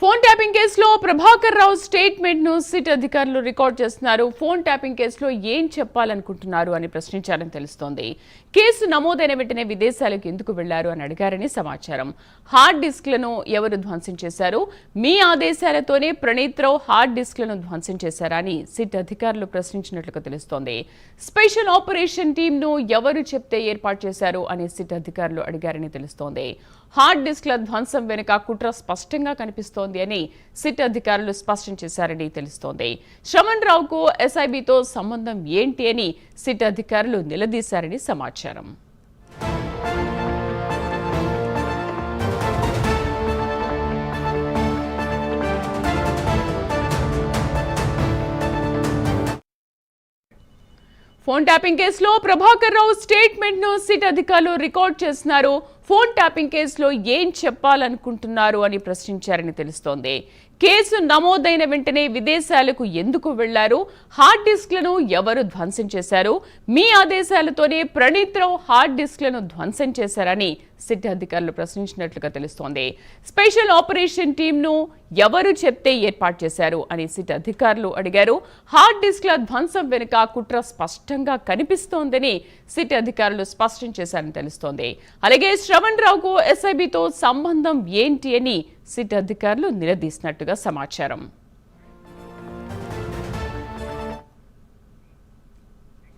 Phone tapping కేసులో ప్రభాకర్ రావు స్టేట్మెంట్ను SIT అధికారులు రికార్డ్ చేస్తున్నారు. ఫోన్ ట్యాపింగ్ కేసులో ఏం చెప్పాలనుకుంటున్నారు అని ప్రశ్నించారని తెలుస్తోంది. కేసు నమోదైన వెంటనే విదేశాలకు ఎందుకు వెళ్ళారు అని అడిగారని సమాచారం. హార్డ్ డిస్క్లను ఎవరు ధ్వంసం చేశారు? మీ ఆదేశాలతోనే ప్రణీత్ రావు హార్డ్ డిస్క్లను ధ్వంసం చేశారా అని సిట్ అధికారులు ప్రశ్నించినట్లుగా తెలుస్తోంది. స్పెషల్ ఆపరేషన్ టీంను ఎవరు చెప్తే ఏర్పాటు చేశారు అని సిట్ అధికారులు అడిగారని తెలుస్తోంది. హార్డ్ డిస్క్ల ధ్వంసం వెనుక కుట్ర స్పష్టంగా కనిపిస్తోంది. అని సిట్ అధికారులు స్పష్టం చేశారని తెలుస్తోంది. శ్రవణ్ రావుకు ఎస్ఐబితో సంబంధం ఏంటి అని సిట్ అధికారులు నిలదీశారని సమాచారం. ఫోన్ ట్యాపింగ్ కేసులో ప్రభాకర్ రావు స్టేట్మెంట్ను సిట్ అధికారులు రికార్డ్ చేస్తున్నారు. ఫోన్ ట్యాపింగ్ కేసులో ఏం చెప్పాలనుకుంటున్నారు అని ప్రశ్నించారని తెలుస్తోంది. కేసు నమోదైన వెంటనే విదేశాలకు ఎందుకు వెళ్ళారు? హార్డ్ డిస్క్లను ఎవరు ధ్వంసం చేశారు? మీ ఆదేశాలతోనే ప్రణీత్ రావు హార్డ్ డిస్క్లను ధ్వంసం చేశారని సిట్ అధికారులు ప్రశ్నించినట్లుగా తెలుస్తోంది. స్పెషల్ ఆపరేషన్ టీంను ఎవరు చెప్తే ఏర్పాటు చేశారు అని సిట్ అధికారులు అడిగారు. హార్డ్ డిస్క్ల ధ్వంసం వెనుక కుట్ర స్పష్టంగా కనిపిస్తోందని సిట్ అధికారులు స్పష్టం చేశారని తెలుస్తోంది. అలాగే రమణ్ రావుకు ఎస్ఐబితో సంబంధం ఏంటి అని సిట్ అధికారులు నిలదీసినట్టుగా సమాచారం.